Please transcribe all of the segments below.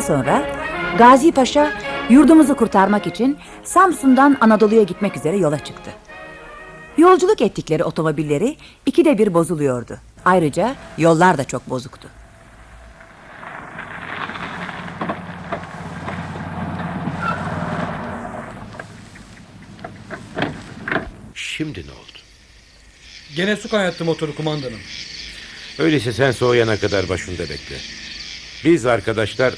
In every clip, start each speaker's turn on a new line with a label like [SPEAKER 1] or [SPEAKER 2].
[SPEAKER 1] Daha sonra Gazi Paşa yurdumuzu kurtarmak için Samsun'dan Anadolu'ya gitmek üzere yola çıktı. Yolculuk ettikleri otomobilleri ikide bir bozuluyordu. Ayrıca yollar da çok bozuktu.
[SPEAKER 2] Şimdi ne oldu?
[SPEAKER 3] Gene su kaynattı motoru kumandanım.
[SPEAKER 2] Öyleyse sen soğuyana kadar başında bekle. Biz arkadaşlar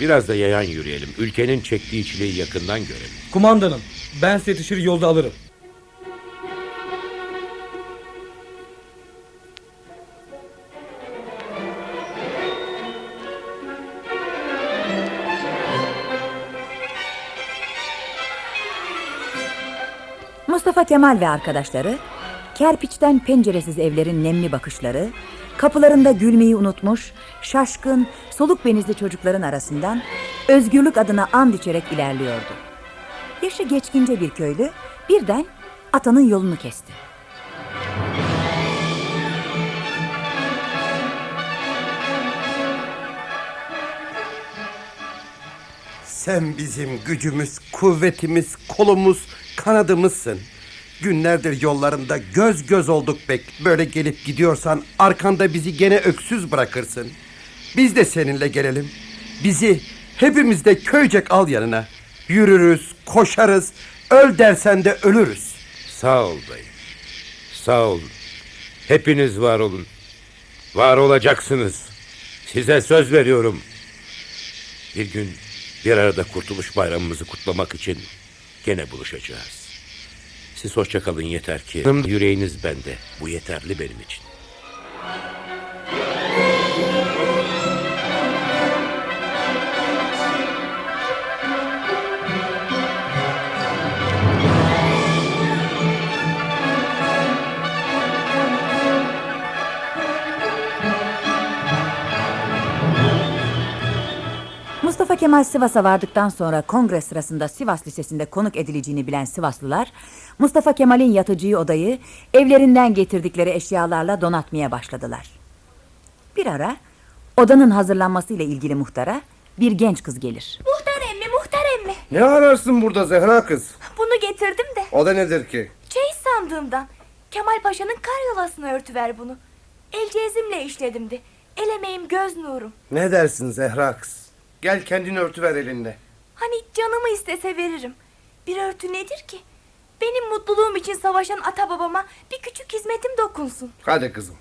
[SPEAKER 2] biraz da yayan yürüyelim. Ülkenin çektiği çileyi yakından görelim.
[SPEAKER 3] Kumandanım ben size yetişir yolda alırım.
[SPEAKER 1] Mustafa Kemal ve arkadaşları kerpiçten penceresiz evlerin nemli bakışları, kapılarında gülmeyi unutmuş, şaşkın, soluk benizli çocukların arasından özgürlük adına and içerek ilerliyordu. Yaşı geçkince bir köylü birden atanın yolunu kesti.
[SPEAKER 4] Sen bizim gücümüz, kuvvetimiz, kolumuz, kanadımızsın. Günlerdir yollarında göz göz olduk bek. Böyle gelip gidiyorsan arkanda bizi gene öksüz bırakırsın. Biz de seninle gelelim. Bizi hepimiz de köycek al yanına. Yürürüz, koşarız, öl dersen de ölürüz.
[SPEAKER 2] Sağ ol dayı. Sağ olun. Hepiniz var olun. Var olacaksınız. Size söz veriyorum. Bir gün bir arada kurtuluş bayramımızı kutlamak için gene buluşacağız. Siz hoşça kalın yeter ki yüreğiniz bende. Bu yeterli benim için.
[SPEAKER 1] Kemal Sivas'a vardıktan sonra kongre sırasında Sivas Lisesi'nde konuk edileceğini bilen Sivaslılar, Mustafa Kemal'in yatacağı odayı evlerinden getirdikleri eşyalarla donatmaya başladılar. Bir ara odanın hazırlanmasıyla ilgili muhtara bir genç kız gelir.
[SPEAKER 5] Muhtar emmi, muhtar emmi.
[SPEAKER 6] Ne ararsın burada Zehra kız?
[SPEAKER 5] Bunu getirdim de.
[SPEAKER 6] O da nedir ki?
[SPEAKER 5] Çeyiz sandığımdan. Kemal Paşa'nın karyolasına örtüver bunu. El cezimle işledimdi. El emeğim göz nurum.
[SPEAKER 6] Ne dersin Zehra kız? Gel kendini örtüver elinde.
[SPEAKER 5] Hani canımı istese veririm. Bir örtü nedir ki? Benim mutluluğum için savaşan ata babama bir küçük hizmetim dokunsun.
[SPEAKER 6] Hadi kızım.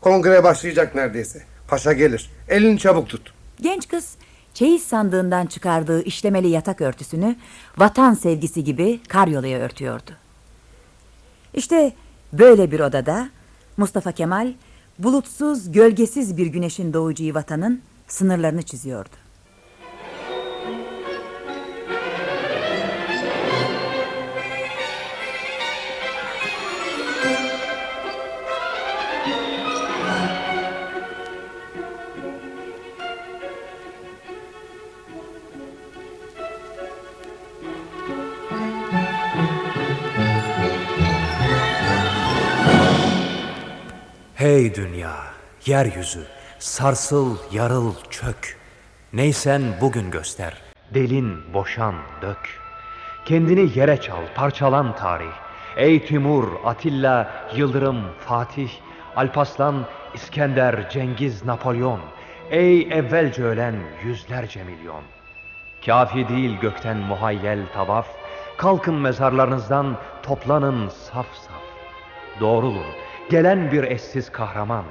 [SPEAKER 6] Kongre başlayacak neredeyse. Paşa gelir. Elini çabuk tut.
[SPEAKER 1] Genç kız çeyiz sandığından çıkardığı işlemeli yatak örtüsünü vatan sevgisi gibi karyolaya örtüyordu. İşte böyle bir odada Mustafa Kemal bulutsuz, gölgesiz bir güneşin doğacağı vatanın sınırlarını çiziyordu.
[SPEAKER 7] Hey dünya, yeryüzü, sarsıl, yarıl, çök. Neysen bugün göster. Delin, boşan, dök. Kendini yere çal, parçalan tarih. Ey Timur, Atilla, Yıldırım, Fatih, Alpaslan, İskender, Cengiz, Napolyon. Ey evvelce ölen yüzlerce milyon. Kafi değil gökten muhayyel tavaf. Kalkın mezarlarınızdan toplanın saf saf. Doğrulun, gelen bir eşsiz kahraman.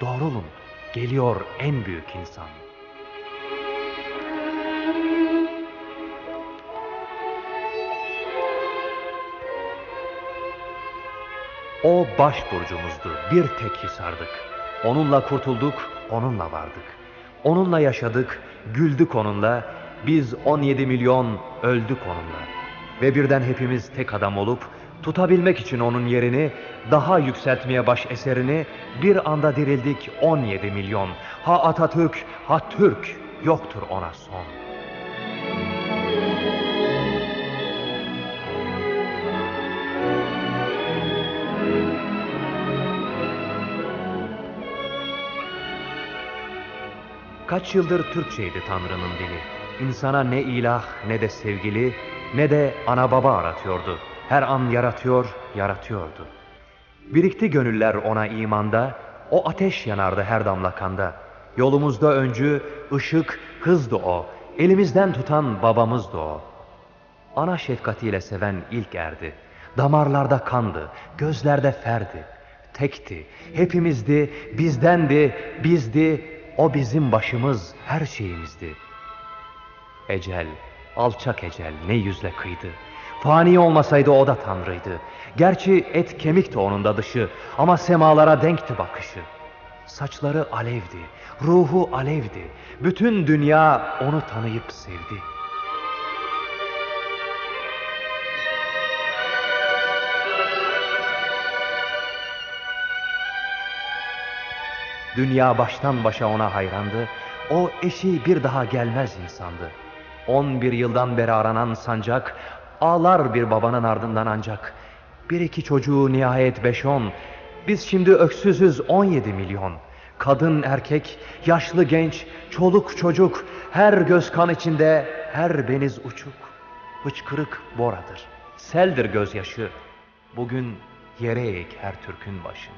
[SPEAKER 7] Doğrulun, geliyor en büyük insan. O başburcumuzdu, bir tek hisardık. Onunla kurtulduk, onunla vardık. Onunla yaşadık, güldük onunla. Biz 17 milyon öldük onunla. Ve birden hepimiz tek adam olup tutabilmek için onun yerini daha yükseltmeye baş eserini bir anda dirildik 17 milyon. Ha Atatürk, ha Türk yoktur ona son. Kaç yıldır Türkçeydi Tanrı'nın dili. İnsana ne ilah ne de sevgili ne de ana baba aratıyordu. Her an yaratıyor, yaratıyordu. Birikti gönüller ona imanda, o ateş yanardı her damla kanda. Yolumuzda öncü, ışık, hızdı o. Elimizden tutan babamızdı o. Ana şefkatiyle seven ilk erdi. Damarlarda kandı, gözlerde ferdi. Tekti, hepimizdi, bizdendi, bizdi. O bizim başımız, her şeyimizdi. Ecel, alçak ecel ne yüzle kıydı. Fani olmasaydı o da tanrıydı. Gerçi et kemikti onun da dışı ama semalara denkti bakışı. Saçları alevdi, ruhu alevdi. Bütün dünya onu tanıyıp sevdi. Dünya baştan başa ona hayrandı. O eşi bir daha gelmez insandı. On bir yıldan beri aranan sancak, ağlar bir babanın ardından ancak. Bir iki çocuğu nihayet beş on. Biz şimdi öksüzüz on yedi milyon. Kadın erkek, yaşlı genç, çoluk çocuk, her göz kan içinde, her beniz uçuk. Hıçkırık boradır, seldir gözyaşı. Bugün yere eğik her Türk'ün başı.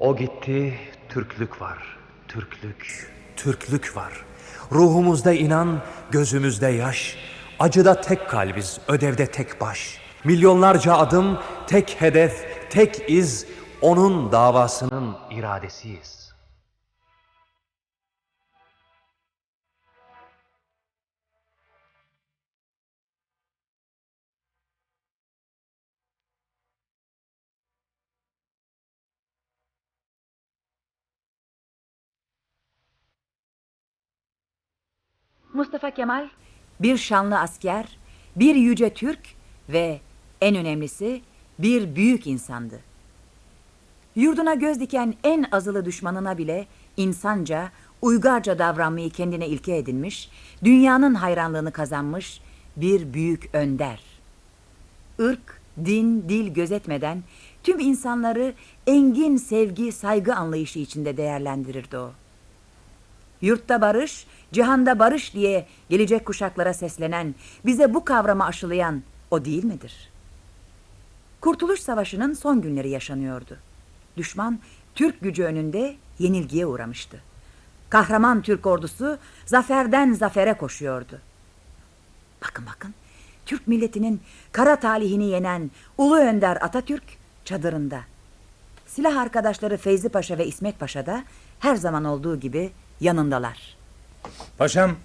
[SPEAKER 7] O gitti, Türklük var. Türklük, Türklük var. Ruhumuzda inan, gözümüzde yaş. Acıda tek kalbiz, ödevde tek baş. Milyonlarca adım, tek hedef, tek iz. Onun davasının iradesiyiz.
[SPEAKER 1] Mustafa Kemal bir şanlı asker, bir yüce Türk ve en önemlisi bir büyük insandı. Yurduna göz diken en azılı düşmanına bile insanca, uygarca davranmayı kendine ilke edinmiş, dünyanın hayranlığını kazanmış bir büyük önder. Irk, din, dil gözetmeden tüm insanları engin sevgi, saygı anlayışı içinde değerlendirirdi o. Yurtta barış, cihanda barış diye gelecek kuşaklara seslenen, bize bu kavramı aşılayan o değil midir? Kurtuluş Savaşı'nın son günleri yaşanıyordu. Düşman Türk gücü önünde yenilgiye uğramıştı. Kahraman Türk ordusu zaferden zafere koşuyordu. Bakın bakın, Türk milletinin kara talihini yenen Ulu Önder Atatürk çadırında. Silah arkadaşları Feyzi Paşa ve İsmet Paşa da her zaman olduğu gibi yanındalar.
[SPEAKER 8] Paşam,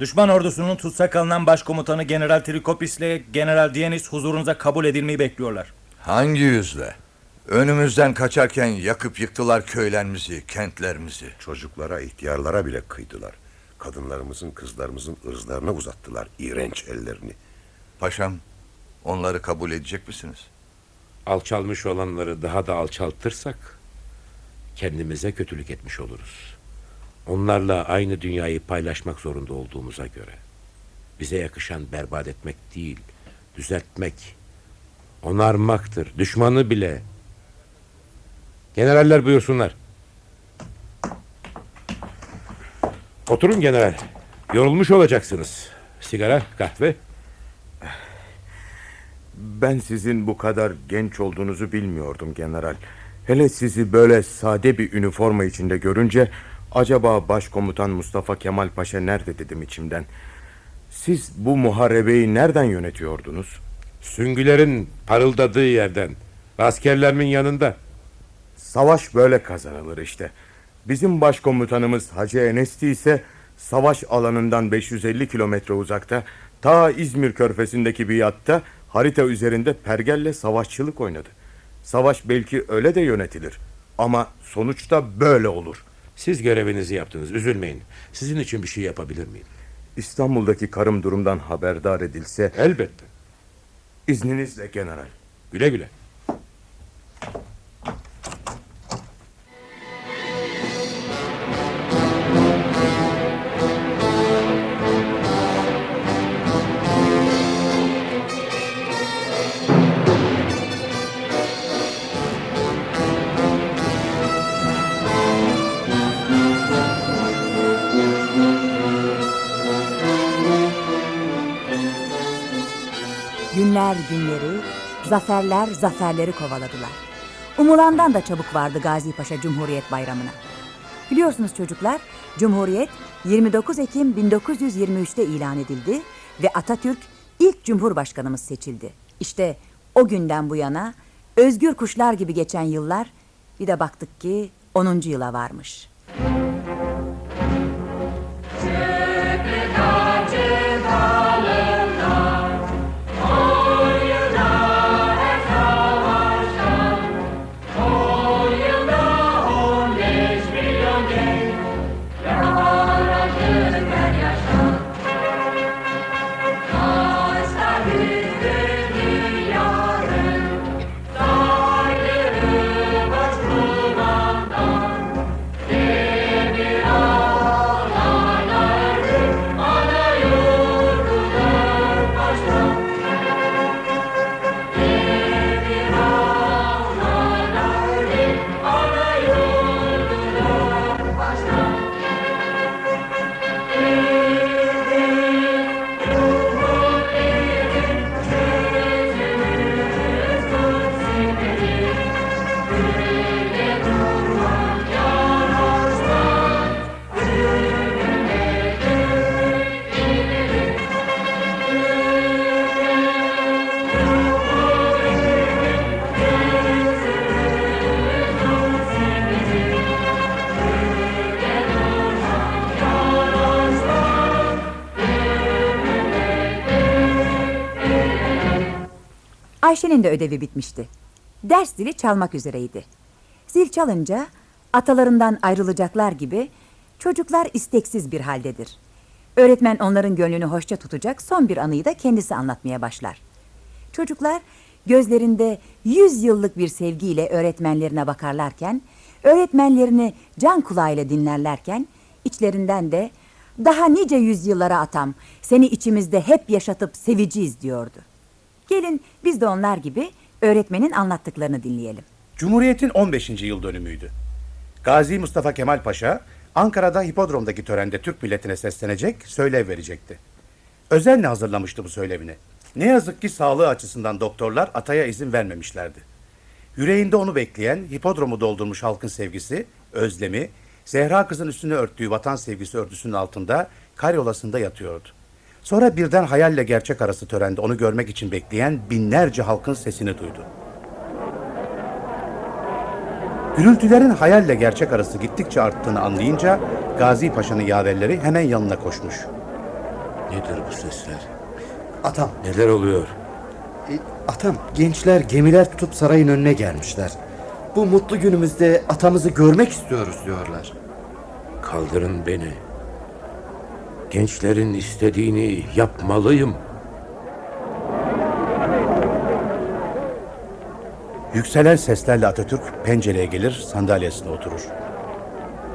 [SPEAKER 8] düşman ordusunun tutsak alınan başkomutanı General Trikopis ile General Dienis huzurunuza kabul edilmeyi bekliyorlar.
[SPEAKER 9] Hangi yüzle? Önümüzden kaçarken yakıp yıktılar köylerimizi, kentlerimizi.
[SPEAKER 2] Çocuklara, ihtiyarlara bile kıydılar. Kadınlarımızın, kızlarımızın ırzlarına uzattılar iğrenç ellerini.
[SPEAKER 9] Paşam, onları kabul edecek misiniz?
[SPEAKER 2] Alçalmış olanları daha da alçaltırsak kendimize kötülük etmiş oluruz. Onlarla aynı dünyayı paylaşmak zorunda olduğumuza göre bize yakışan berbat etmek değil, düzeltmek, onarmaktır. Düşmanı bile. Generaller buyursunlar. Oturun general. Yorulmuş olacaksınız. Sigara, kahve.
[SPEAKER 10] Ben sizin bu kadar genç olduğunuzu bilmiyordum general. Hele sizi böyle sade bir üniforma içinde görünce acaba başkomutan Mustafa Kemal Paşa nerede dedim içimden. Siz bu muharebeyi nereden yönetiyordunuz?
[SPEAKER 2] Süngülerin parıldadığı yerden. Askerlerimin yanında.
[SPEAKER 10] Savaş böyle kazanılır işte. Bizim başkomutanımız Hacı Enesti ise savaş alanından 550 kilometre uzakta ta İzmir körfezindeki bir yatta harita üzerinde pergelle savaşçılık oynadı. Savaş belki öyle de yönetilir ama sonuçta böyle olur.
[SPEAKER 2] Siz görevinizi yaptınız. Üzülmeyin. Sizin için bir şey yapabilir miyim?
[SPEAKER 10] İstanbul'daki karım durumdan haberdar edilse
[SPEAKER 2] Elbette.
[SPEAKER 10] izninizle general.
[SPEAKER 2] Güle güle.
[SPEAKER 1] Günler günleri, zaferler zaferleri kovaladılar. Umulandan da çabuk vardı Gazi Paşa Cumhuriyet Bayramı'na. Biliyorsunuz çocuklar, Cumhuriyet 29 Ekim 1923'te ilan edildi ve Atatürk ilk Cumhurbaşkanımız seçildi. İşte o günden bu yana özgür kuşlar gibi geçen yıllar bir de baktık ki 10. yıla varmış. Ayşe'nin de ödevi bitmişti. Ders zili çalmak üzereydi. Zil çalınca atalarından ayrılacaklar gibi çocuklar isteksiz bir haldedir. Öğretmen onların gönlünü hoşça tutacak son bir anıyı da kendisi anlatmaya başlar. Çocuklar gözlerinde yüz yıllık bir sevgiyle öğretmenlerine bakarlarken, öğretmenlerini can kulağıyla dinlerlerken, içlerinden de daha nice yüzyıllara atam, seni içimizde hep yaşatıp seviciyiz diyordu. Gelin biz de onlar gibi öğretmenin anlattıklarını dinleyelim.
[SPEAKER 11] Cumhuriyet'in 15. yıl dönümüydü. Gazi Mustafa Kemal Paşa Ankara'da hipodromdaki törende Türk milletine seslenecek, söylev verecekti. Özenle hazırlamıştı bu söylevini. Ne yazık ki sağlığı açısından doktorlar ataya izin vermemişlerdi. Yüreğinde onu bekleyen, hipodromu doldurmuş halkın sevgisi, özlemi, Zehra kızın üstüne örttüğü vatan sevgisi örtüsünün altında karyolasında yatıyordu. Sonra birden hayalle gerçek arası törende onu görmek için bekleyen binlerce halkın sesini duydu. Gürültülerin hayalle gerçek arası gittikçe arttığını anlayınca Gazi Paşa'nın yaverleri hemen yanına koşmuş.
[SPEAKER 2] Nedir bu sesler?
[SPEAKER 6] Atam,
[SPEAKER 2] Neler oluyor?
[SPEAKER 6] e, atam gençler gemiler tutup sarayın önüne gelmişler. Bu mutlu günümüzde atamızı görmek istiyoruz diyorlar.
[SPEAKER 2] Kaldırın beni. Gençlerin istediğini yapmalıyım.
[SPEAKER 11] Yükselen seslerle Atatürk pencereye gelir, sandalyesine oturur.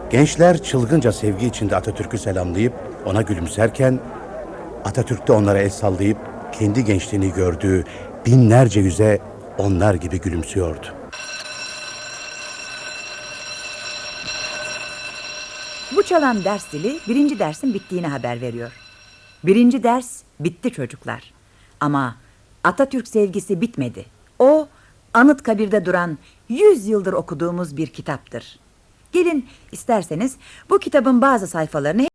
[SPEAKER 11] Gençler çılgınca sevgi içinde Atatürk'ü selamlayıp ona gülümserken Atatürk de onlara el sallayıp kendi gençliğini gördüğü binlerce yüze onlar gibi gülümsüyordu.
[SPEAKER 1] Bu çalan ders zili birinci dersin bittiğini haber veriyor. Birinci ders bitti çocuklar. Ama Atatürk sevgisi bitmedi. O Anıtkabir'de duran yüz yıldır okuduğumuz bir kitaptır. Gelin isterseniz bu kitabın bazı sayfalarını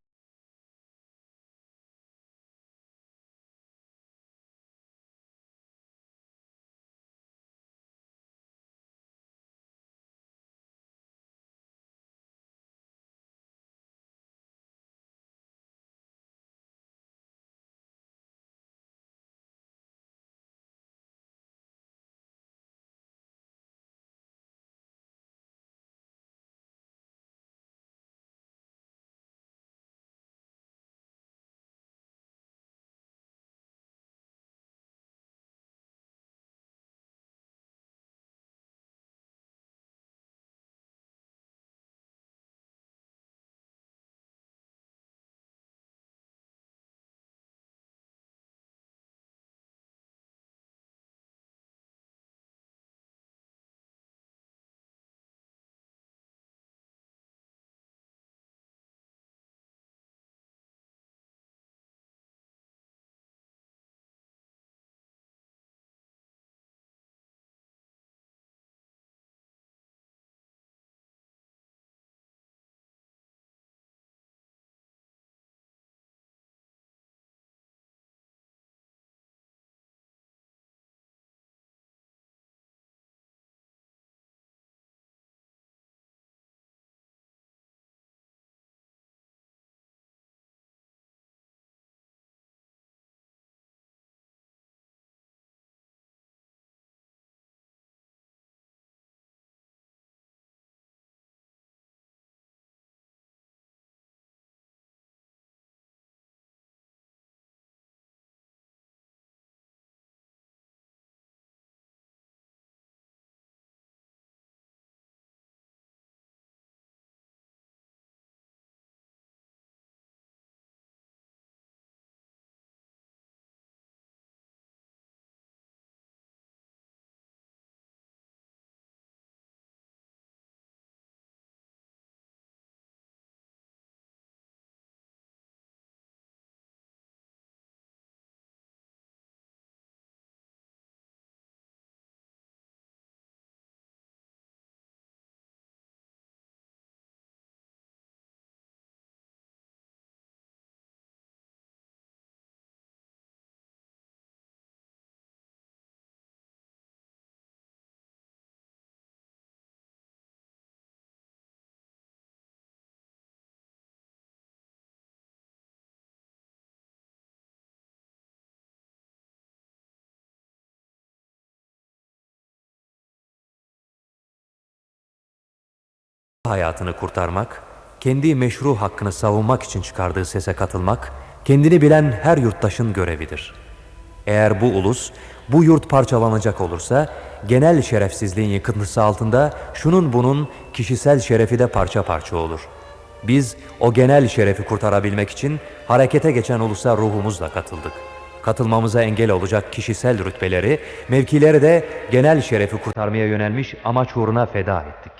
[SPEAKER 7] hayatını kurtarmak, kendi meşru hakkını savunmak için çıkardığı sese katılmak, kendini bilen her yurttaşın görevidir. Eğer bu ulus, bu yurt parçalanacak olursa, genel şerefsizliğin yıkıntısı altında şunun bunun kişisel şerefi de parça parça olur. Biz o genel şerefi kurtarabilmek için harekete geçen ulusa ruhumuzla katıldık. Katılmamıza engel olacak kişisel rütbeleri, mevkileri de genel şerefi kurtarmaya yönelmiş amaç uğruna feda ettik.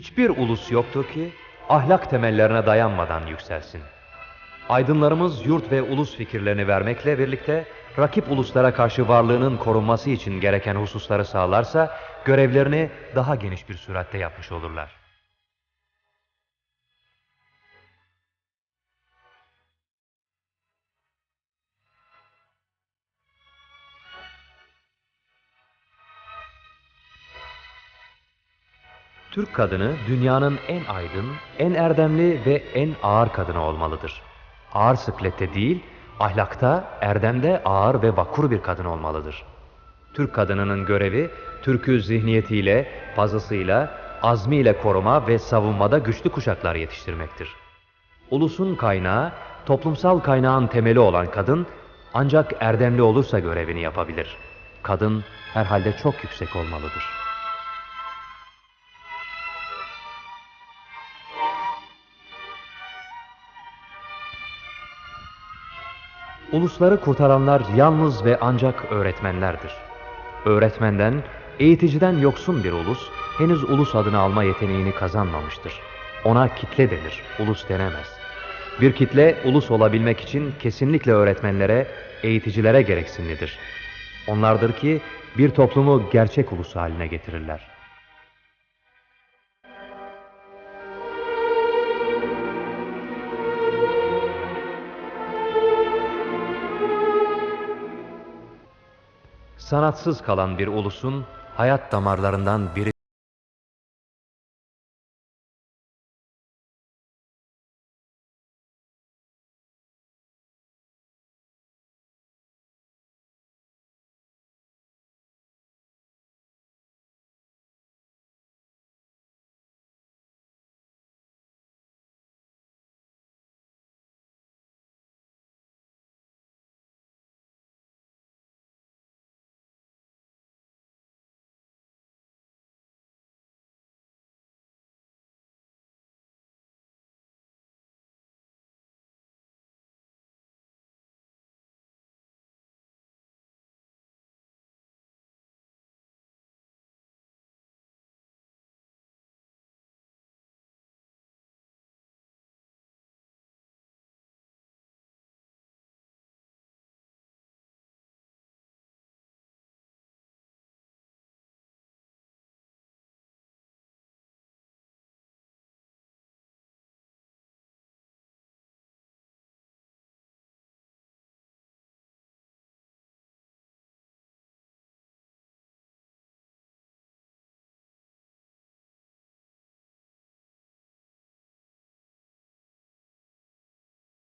[SPEAKER 7] Hiçbir ulus yoktur ki ahlak temellerine dayanmadan yükselsin. Aydınlarımız yurt ve ulus fikirlerini vermekle birlikte rakip uluslara karşı varlığının korunması için gereken hususları sağlarsa görevlerini daha geniş bir süratte yapmış olurlar. Türk kadını dünyanın en aydın, en erdemli ve en ağır kadını olmalıdır. Ağır sıklette değil, ahlakta, erdemde ağır ve vakur bir kadın olmalıdır. Türk kadınının görevi, Türk'ü zihniyetiyle, fazlasıyla, azmiyle koruma ve savunmada güçlü kuşaklar yetiştirmektir. Ulusun kaynağı, toplumsal kaynağın temeli olan kadın, ancak erdemli olursa görevini yapabilir. Kadın herhalde çok yüksek olmalıdır. Ulusları kurtaranlar yalnız ve ancak öğretmenlerdir. Öğretmenden, eğiticiden yoksun bir ulus, henüz ulus adını alma yeteneğini kazanmamıştır. Ona kitle denir, ulus denemez. Bir kitle, ulus olabilmek için kesinlikle öğretmenlere, eğiticilere gereksinlidir. Onlardır ki, bir toplumu gerçek ulus haline getirirler. Sanatsız kalan bir ulusun hayat damarlarından biri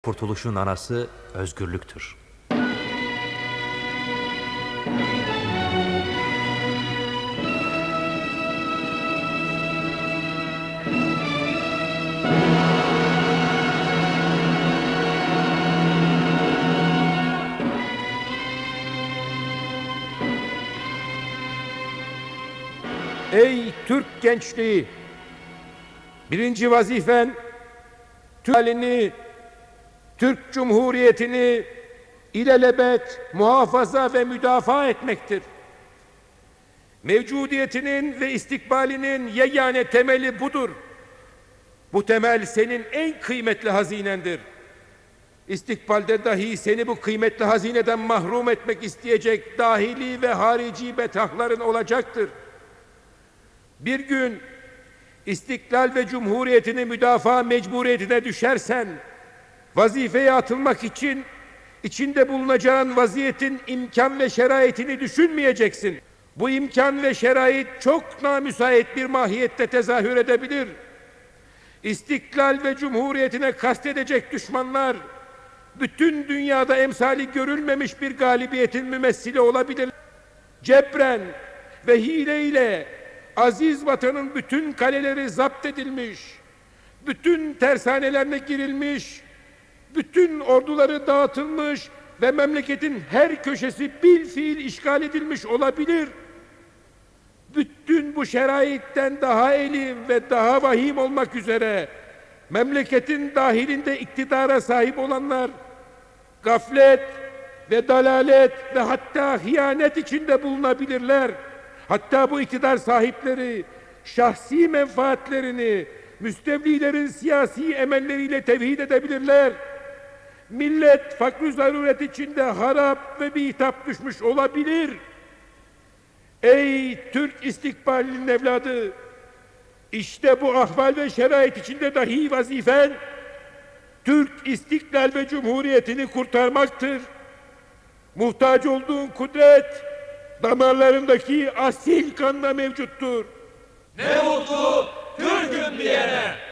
[SPEAKER 7] kurtuluşun anası özgürlüktür.
[SPEAKER 2] Ey Türk gençliği! Birinci vazifen Türk halini, Türk Cumhuriyeti'ni ilelebet muhafaza ve müdafaa etmektir. Mevcudiyetinin ve istikbalinin yegane temeli budur. Bu temel senin en kıymetli hazinendir. İstikbalde dahi seni bu kıymetli hazineden mahrum etmek isteyecek dahili ve harici betahların olacaktır. Bir gün istiklal ve cumhuriyetini müdafaa mecburiyetine düşersen, vazifeye atılmak için içinde bulunacağın vaziyetin imkan ve şeraitini düşünmeyeceksin. Bu imkan ve şerait çok namüsait bir mahiyette tezahür edebilir. İstiklal ve cumhuriyetine kastedecek düşmanlar, bütün dünyada emsali görülmemiş bir galibiyetin mümessili olabilir. Cebren ve hileyle aziz vatanın bütün kaleleri zapt edilmiş, bütün tersanelerine girilmiş, bütün orduları dağıtılmış ve memleketin her köşesi bil fiil işgal edilmiş olabilir. Bütün bu şeraitten daha elim ve daha vahim olmak üzere memleketin dahilinde iktidara sahip olanlar gaflet ve dalalet ve hatta hıyanet içinde bulunabilirler. Hatta bu iktidar sahipleri şahsi menfaatlerini müstevlilerin siyasi emelleriyle tevhid edebilirler. Millet fakr zaruret içinde harap ve bitap düşmüş olabilir. Ey Türk istikbalinin evladı! İşte bu ahval ve şerait içinde dahi vazifen Türk istiklal ve cumhuriyetini kurtarmaktır. Muhtaç olduğun kudret damarlarındaki asil kanla mevcuttur.
[SPEAKER 12] Ne mutlu Türk'üm diyene.